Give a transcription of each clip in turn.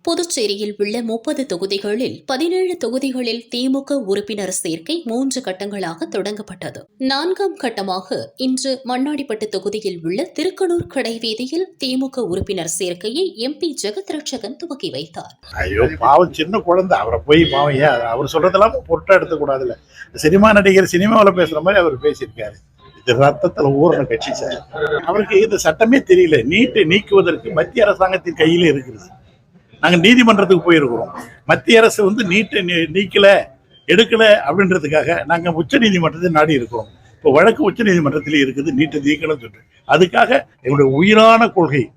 புதுச்சேரியில் உள்ள முப்பது தொகுதிகளில் பதினேழு தொகுதிகளில் திமுக உறுப்பினர் சேர்க்கை மூன்று கட்டங்களாக தொடங்கப்பட்டது. நான்காம் கட்டமாக இன்று மண்ணாடிப்பட்டு தொகுதியில் உள்ள திருக்கனூர் கடை வீதியில் திமுக உறுப்பினர் சேர்க்கையை எம்பி ஜெகத் ரட்சகன் துவக்கி வைத்தார். ஐயோ பாவம் சின்ன குழந்தை. அவரை போய் பாவம் ஏன்? அவர் சொல்றதெல்லாம் பொருட்டா எடுத்துக்கூடாதுல்ல சினிமா நடிகர் சினிமாவில் பேசுற மாதிரி அவர் பேசியிருக்காரு. ரத்தத்துல ஊறின கட்சி சார். அவருக்கு இந்த சட்டமே தெரியல. நீட்டை நீக்குவதற்கு மத்திய அரசாங்கத்தின் கையில இருக்கிறது. நாங்கள் நீதிமன்றத்துக்கு போயிருக்கிறோம். மத்திய அரசு வந்து நீட்டை நீ- நீக்கல எடுக்கல அப்படின்றதுக்காக நாங்கள் உச்ச நீதிமன்றத்தை நாடி இருக்கிறோம். இப்போ வழக்கு உச்ச நீதிமன்றத்திலே இருக்குது. நீட்டை நீக்கணும்னு சொல்லிட்டு அதுக்காக எங்களுடைய உயிரான கொள்கை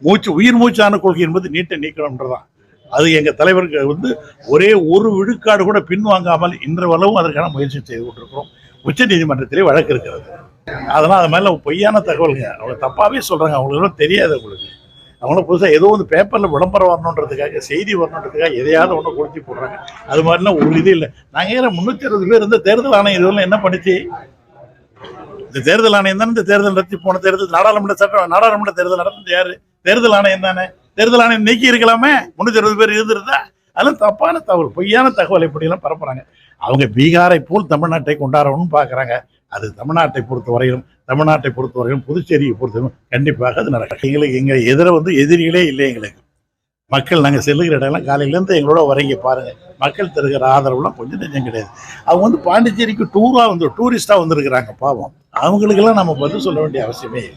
மூச்சு உயிர் மூச்சான கொள்கை என்பது நீட்டை நீக்கணும்ன்றதான் அது எங்கள் தலைவருக்கு வந்து ஒரே ஒரு விழுக்காடு கூட பின்வாங்காமல் இன்று வளவும் அதற்கான முயற்சி செய்து கொண்டிருக்கிறோம். உச்ச நீதிமன்றத்திலே வழக்கு இருக்கிறது. அதெல்லாம் அது மேல பொய்யான தகவலுங்க. அவங்க தப்பாவே சொல்றாங்க அவங்களுக்கு தெரியாது அவங்களுக்கு. அவங்களும் புதுசாக ஏதோ வந்து பேப்பரில் விளம்பரம் வரணுன்றதுக்காக செய்தி வரணுன்றதுக்காக எதையாவது ஒன்று கொடுத்து போடுறாங்க. அது மாதிரிலாம் ஒரு இது இல்லை. நாங்கள் ஏற முந்நூற்றி அறுபது பேர் இருந்த தேர்தல் ஆணையம் இதுவெல்லாம் என்ன பண்ணுச்சு? இந்த தேர்தல் ஆணையம் தானே இந்த தேர்தல் நடத்தி போன தேர்தல்? நாடாளுமன்ற சட்டம் நாடாளுமன்ற தேர்தல் நடந்தது யார்? தேர்தல் ஆணையம் தானே. தேர்தல் ஆணையம் நீக்கி இருக்கலாமே? முந்நூற்றி அறுபது பேர் இருந்திருந்தா? அதெல்லாம் தப்பான தகவல் பொய்யான தகவல் இப்படியெல்லாம் பரப்புறாங்க. அவங்க பீகாரை போல் தமிழ்நாட்டை கொண்டாடணும்னு பார்க்குறாங்க. அது தமிழ்நாட்டை பொறுத்த வரையிலும் தமிழ்நாட்டை பொறுத்த வரையிலும் புதுச்சேரியை பொறுத்தவரையும் கண்டிப்பாக அது நடக்கும். எங்களுக்கு எங்கள் எதிர வந்து எதிரிகளே இல்லை எங்களுக்கு. மக்கள் நாங்கள் செல்லுகிற இடம்லாம் காலையிலேருந்து எங்களோட வரீங்க பாருங்கள் மக்கள் தருகிற ஆதரவுலாம் கொஞ்சம் நெஞ்சம் கிடையாது. அவங்க வந்து பாண்டிச்சேரிக்கு டூராக வந்து டூரிஸ்டாக வந்திருக்கிறாங்க பாவம். அவங்களுக்கெல்லாம் நம்ம பதில் சொல்ல வேண்டிய அவசியமே இல்லை.